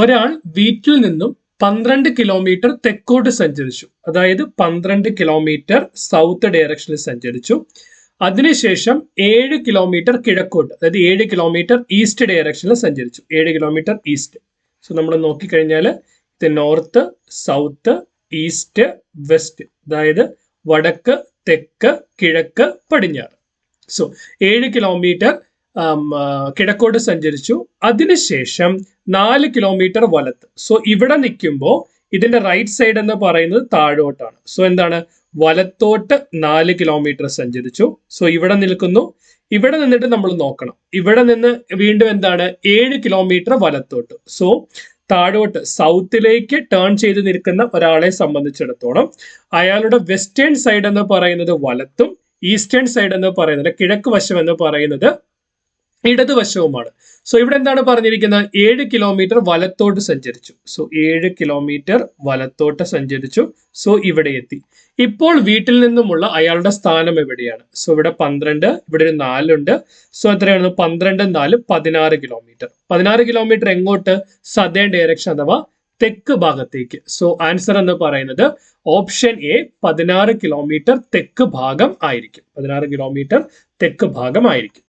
ഒരാൾ വീട്ടിൽ നിന്നും പന്ത്രണ്ട് കിലോമീറ്റർ തെക്കോട്ട് സഞ്ചരിച്ചു. അതായത് പന്ത്രണ്ട് കിലോമീറ്റർ സൗത്ത് ഡയറക്ഷനിൽ സഞ്ചരിച്ചു. അതിനുശേഷം ഏഴ് കിലോമീറ്റർ കിഴക്കോട്ട് അതായത് ഏഴ് കിലോമീറ്റർ ഈസ്റ്റ് ഡയറക്ഷനിൽ സഞ്ചരിച്ചു. ഏഴ് കിലോമീറ്റർ ഈസ്റ്റ് സോ നമ്മൾ നോക്കിക്കഴിഞ്ഞാൽ ഇത് നോർത്ത് സൗത്ത് ഈസ്റ്റ് വെസ്റ്റ് അതായത് വടക്ക് തെക്ക് കിഴക്ക് പടിഞ്ഞാറ്. സോ ഏഴ് കിലോമീറ്റർ കിഴക്കോട്ട് സഞ്ചരിച്ചു. അതിനുശേഷം നാല് കിലോമീറ്റർ വലത്ത്. സോ ഇവിടെ നിൽക്കുമ്പോൾ ഇതിന്റെ റൈറ്റ് സൈഡ് എന്ന് പറയുന്നത് താഴോട്ടാണ്. സോ എന്താണ്? വലത്തോട്ട് നാല് കിലോമീറ്റർ സഞ്ചരിച്ചു. സോ ഇവിടെ നിൽക്കുന്നു. ഇവിടെ നിന്നിട്ട് നമ്മൾ നോക്കണം. ഇവിടെ നിന്ന് വീണ്ടും എന്താണ്? ഏഴ് കിലോമീറ്റർ വലത്തോട്ട്. സോ താഴോട്ട് സൗത്തിലേക്ക് ടേൺ ചെയ്ത് നിൽക്കുന്ന ഒരാളെ സംബന്ധിച്ചിടത്തോളം അയാളുടെ വെസ്റ്റേൺ സൈഡ് എന്ന് പറയുന്നത് വലത്തും ഈസ്റ്റേൺ സൈഡ് എന്ന് പറയുന്നത് കിഴക്ക് വശം എന്ന് പറയുന്നത് ഇടതുവശവുമാണ്. സോ ഇവിടെ എന്താണ് പറഞ്ഞിരിക്കുന്നത്? ഏഴ് കിലോമീറ്റർ വലത്തോട്ട് സഞ്ചരിച്ചു. സോ ഏഴ് കിലോമീറ്റർ വലത്തോട്ട് സഞ്ചരിച്ചു. സോ ഇവിടെ എത്തി. ഇപ്പോൾ വീട്ടിൽ നിന്നുമുള്ള അയാളുടെ സ്ഥാനം എവിടെയാണ്? സോ ഇവിടെ പന്ത്രണ്ട് ഇവിടെ ഒരു നാലുണ്ട്. സോ എത്രയാണ് പന്ത്രണ്ട് നാല് പതിനാറ് കിലോമീറ്റർ പതിനാറ് കിലോമീറ്റർ എങ്ങോട്ട്? സദേൺ ഡയറക്ഷൻ അഥവാ തെക്ക് ഭാഗത്തേക്ക്. സോ ആൻസർ എന്ന് പറയുന്നത് ഓപ്ഷൻ എ പതിനാറ് കിലോമീറ്റർ തെക്ക് ഭാഗം ആയിരിക്കും. പതിനാറ് കിലോമീറ്റർ തെക്ക് ഭാഗം ആയിരിക്കും.